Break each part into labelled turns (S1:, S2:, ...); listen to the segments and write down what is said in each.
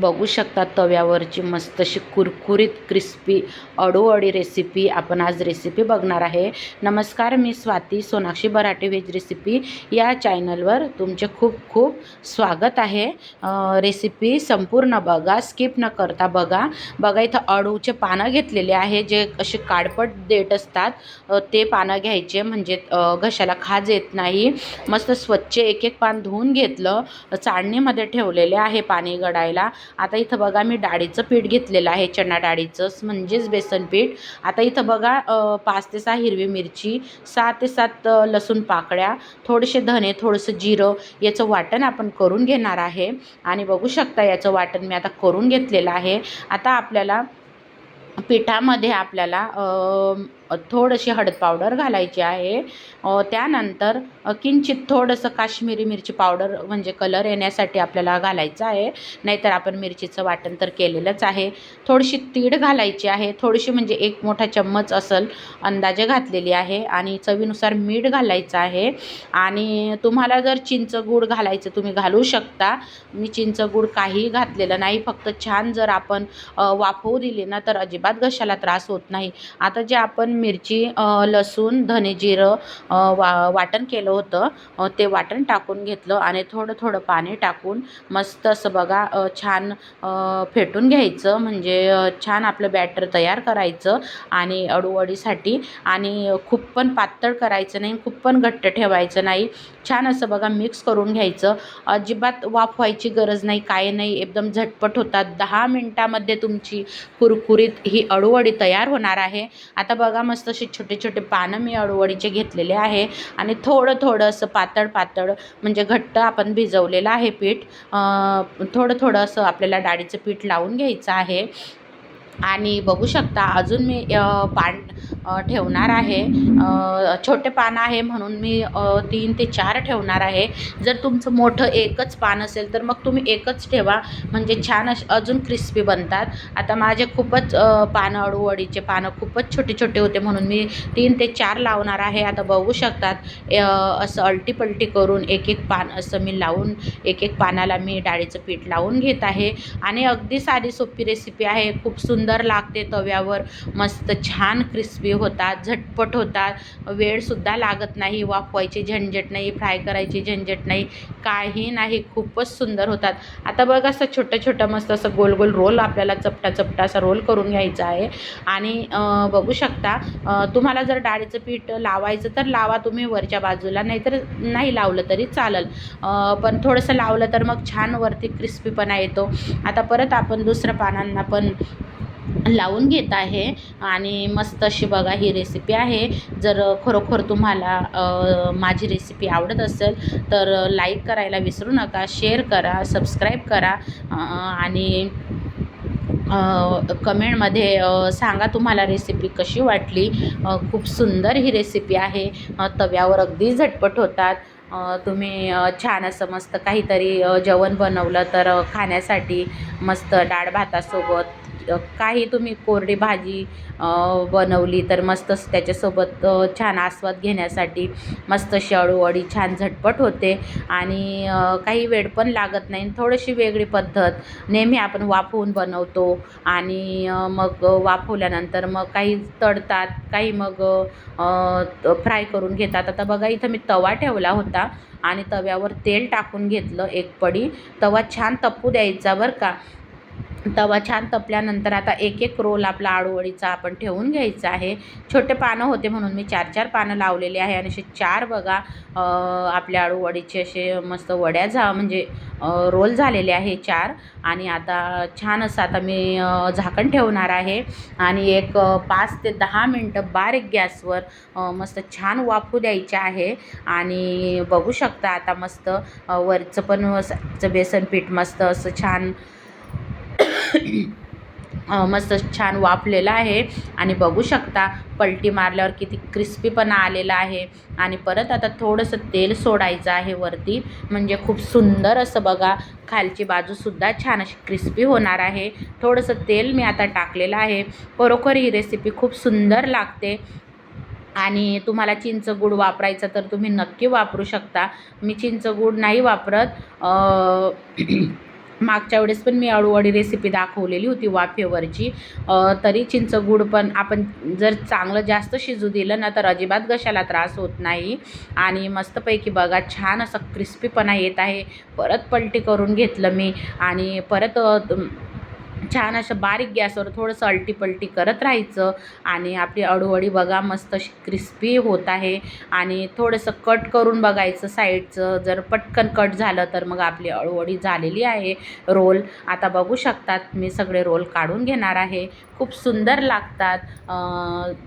S1: बघू शकता तव्यावरची मस्त अशी कुरकुरीत क्रिस्पी अडूअडी रेसिपी आपण आज रेसिपी बघणार आहे. नमस्कार मी स्वाती सोनाक्षी बराटे व्हेज रेसिपी या चॅनलवर तुमचे खूप खूप स्वागत आहे. रेसिपी संपूर्ण बघा स्किप न करता बघा. बघा इथं अडूचे पानं घेतलेले आहे जे असे काडपट देठ असतात. ते पानं घ्यायचे म्हणजे घशाला खाज येत नाही. मस्त स्वच्छ एक एक पान धुवून घेतलं. चाळणीमध्ये ठेवलेले आहे पाणी गडायला. आता इथं बघा मी डाळीचं पीठ घेतलेलं आहे चणा डाळीचं म्हणजेच बेसन पीठ. आता इथं बघा पाच ते सहा हिरवी मिरची सहा ते सात लसूण पाकळ्या थोडेसे धने थोडंसं जिरं याचं वाटण आपण करून घेणार आहे. आणि बघू शकता याचं वाटण मी आता करून घेतलेलं आहे. आता आपल्याला पिठामध्ये आपल्याला थोडीशी हळद पावडर घालायची आहे. त्यानंतर किंचित थोडंसं काश्मीरी मिरची पावडर म्हणजे कलर येण्यासाठी आपल्याला घालायचं आहे. नाहीतर आपण मिरचीचं वाटण तर केलेलंच आहे. थोडीशी तीळ घालायची आहे. थोडीशी म्हणजे एक मोठा चम्मच असेल अंदाजे घातलेली आहे आणि चवीनुसार मीठ घालायचं आहे. आणि तुम्हाला जर चिंच गूळ घालायचं तुम्ही घालू शकता. मी चिंच गूळ काही घातलेलं नाही. फक्त छान जर आपण वाफवू दिली ना तर अजिबात घशाला त्रास होत नाही. आता जे आपण मिरची लसूण धने जिरं वा वाटण केलं होतं. ते वाटण टाकून घेतलं आणि थोडं थोडं पाणी टाकून मस्त असं बघा छान फेटून घ्यायचं. म्हणजे छान आपलं बॅटर तयार करायचं आणि अडूवडीसाठी आणि खूप पण पातळ करायचं नाही खूप पण घट्ट ठेवायचं नाही. छान असं बघा मिक्स करून घ्यायचं. अजिबात वाफ व्हायची गरज नाही काय नाही. एकदम झटपट होतात. दहा मिनटामध्ये तुमची कुरकुरीत ही अडूवडी तयार होणार आहे. आता बघा मस्त असे छोटे छोटे पानं मी अडवडीचे घेतलेले आहे. आणि थोडं थोडं असं पातळ पातळ म्हणजे घट्ट आपण भिजवलेलं आहे पीठ. थोडं थोडं असं आपल्याला डाळीचं पीठ लावून घ्यायचं आहे. आणि बघू शकता अजून मी पान ठेवणार आहे. छोटे पान आहे म्हणून मी तीन ते चार ठेवणार आहे. जर तुमचं मोठं एकच पान असेल तर मग तुम्ही एकच ठेवा. म्हणजे छान अश अजून क्रिस्पी बनतात. आता माझे खूपच पानं अडूवडीचे पानं खूपच छोटे छोटे होते म्हणून मी तीन ते चार लावणार आहे. आता बघू शकतात असं अल्टीपल्टी करून एक एक पान असं मी लावून एक एक पानाला मी डाळीचं पीठ लावून घेत आहे. आणि अगदी साधी सोपी रेसिपी आहे. खूप सुंदर लागते तव्यावर. मस्त छान क्रिस्पी होतात झटपट होतात. वेळसुद्धा लागत नाही वाफवायची झंझट नाही फ्राय करायची झंझट नाही. काही नाही खूपच सुंदर होतात. आता बघा असं छोटं छोटं मस्त असं गोल गोल रोल आपल्याला चपटा चपटा असा रोल करून घ्यायचा आहे. आणि बघू शकता तुम्हाला जर डाळीचं पीठ लावायचं तर लावा तुम्ही वरच्या बाजूला नाहीतर नाही लावलं तरी चालेल. पण थोडंसं लावलं तर मग छान वरती क्रिस्पीपणा येतो. आता परत आपण दुसऱ्या पानांना पण लावून घेत आहे. आणि मस्त अशी बघा ही रेसिपी आहे. जर खरोखर तुम्हाला माझी रेसिपी आवडत असेल तर लाईक करायला विसरू नका शेअर करा सबस्क्राईब करा आणि कमेंटमध्ये सांगा तुम्हाला रेसिपी कशी वाटली. खूप सुंदर ही रेसिपी आहे. तव्यावर अगदी झटपट होतात. तुम्ही छान असं मस्त काहीतरी जेवण बनवलं तर खाण्यासाठी मस्त डाळ भातासोबत काही तुम्ही कोरडी भाजी बनवली तर मस्तच त्याच्यासोबत छान आस्वाद घेण्यासाठी मस्त अशी छान झटपट होते. आणि काही वेळ पण लागत नाही. थोडीशी वेगळी पद्धत. नेहमी आपण वाफवून बनवतो. आणि मग वाफवल्यानंतर मग काही तळतात काही मग फ्राय करून घेतात. आता बघा इथं मी तवा ठेवला होता आणि तव्यावर तेल टाकून घेतलं एक पडी. तवा छान तप्पू द्यायचा बरं का. तवा छान तपल्यानंतर आता एक एक रोल आपला आळूवडीचा आपण ठेवून घ्यायचा आहे. छोटे पानं होते म्हणून मी चार चार पानं लावलेले आहे आणि असे चार बघा आपल्या आळूवडीचे असे मस्त वड्या झा म्हणजे रोल झालेले आहे चार. आणि आता छान असं आता मी झाकण ठेवणार आहे. आणि एक पाच ते दहा मिनटं बारीक गॅसवर मस्त छान वाफू द्यायचे आहे. आणि बघू शकता आता मस्त वरचं पण बेसन पीठ मस्त असं छान मस्त छान वाफलेलं आहे. आणि बघू शकता पलटी मारल्यावर किती क्रिस्पीपणा आलेला आहे. आणि परत आता थोडंसं तेल सोडायचं आहे वरती. म्हणजे खूप सुंदर असं बघा खालची बाजूसुद्धा छान अशी क्रिस्पी होणार आहे. थोडंसं तेल मी आता टाकलेलं आहे. खरोखर ही रेसिपी खूप सुंदर लागते. आणि तुम्हाला चिंच गूळ वापरायचं तर तुम्ही नक्की वापरू शकता. मी चिंच गूळ नाही वापरत. मागच्या वेळेस पण मी अळूवडी रेसिपी दाखवलेली होती वाफेवरची. अ, तरी गुड पण आपण जर चांगलं जास्त शिजू दिलं ना तर अजिबात घशाला त्रास होत नाही. आणि मस्तपैकी बघा छान असं क्रिस्पीपणा येत आहे. परत पलटी करून घेतलं मी. आणि परत छान असं बारीक गॅसवर थोडंसं अलटीपलटी करत राहायचं आणि आपली अडूवडी बघा मस्त अशी क्रिस्पी होत आहे. आणि थोडंसं कट करून बघायचं साईडचं. जर पटकन कट झालं तर मग आपली अळूवडी झालेली आहे रोल. आता बघू शकतात मी सगळे रोल काढून घेणार आहे. खूप सुंदर लागतात.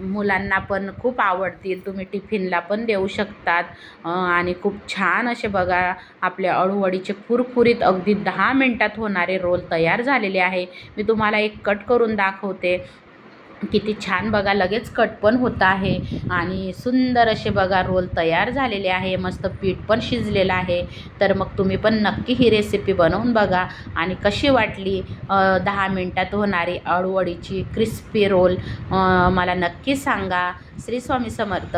S1: मुलांना पण खूप आवडतील. तुम्ही टिफिनला पण देऊ शकतात. आणि खूप छान असे बघा आपल्या अळूवडीचे कुरकुरीत अगदी दहा मिनटात होणारे रोल तयार झालेले आहे. मी तुम्हाला एक कट करून दाखवते. किती छान बघा लगेच कट पण होत आहे. आणि सुंदर असे बघा रोल तयार झालेले आहे. मस्त पीठ पण शिजलेलं आहे. तर मग तुम्ही पण नक्की ही रेसिपी बनवून बघा. आणि कशी वाटली दहा मिनटात होणारी अळूवडीची क्रिस्पी रोल मला नक्की सांगा. श्री स्वामी समर्थ.